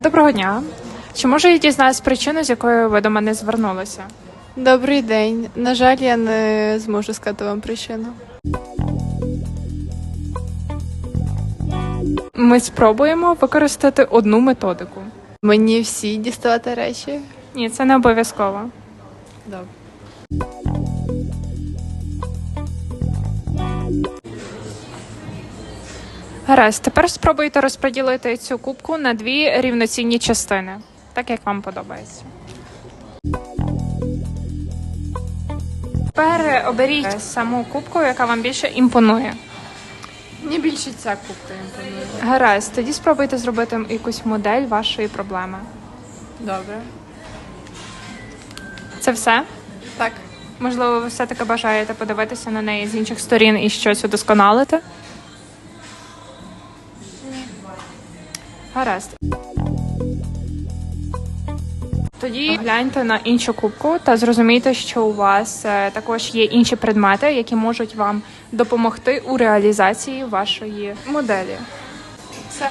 Доброго дня. Чи можу я дізнатися причину, з якою ви до мене звернулися? Добрий день. На жаль, я не зможу сказати вам причину. Ми спробуємо використати одну методику. Мені всі діставати речі. Ні, це не обов'язково. Добре. Гаразд, тепер спробуйте розподілити цю кубку на дві рівноцінні частини, так як вам подобається. Тепер оберіть саму кубку, яка вам більше імпонує. Мені більше ця кубка імпонує. Гаразд, тоді спробуйте зробити якусь модель вашої проблеми. Добре. Це все? Так. Можливо, ви все-таки бажаєте подивитися на неї з інших сторін і щось удосконалити? Гаразд. Тоді гляньте на іншу кубку та зрозумійте, що у вас е, також є інші предмети, які можуть вам допомогти у реалізації вашої моделі. Все.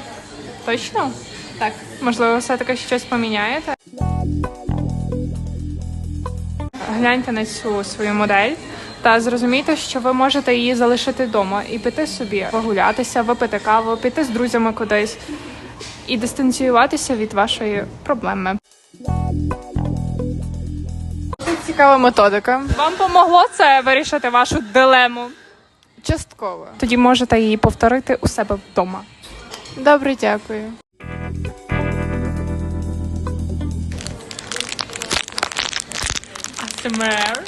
Точно? Так. Можливо, все-таки щось поміняєте? Гляньте на цю свою модель та зрозумійте, що ви можете її залишити вдома і піти собі погулятися, випити каву, піти з друзями кудись і дистанціюватися від вашої проблеми. Це цікава методика. Вам помогло це вирішити вашу дилему? Частково. Тоді можете її повторити у себе вдома. Добре, дякую. customer.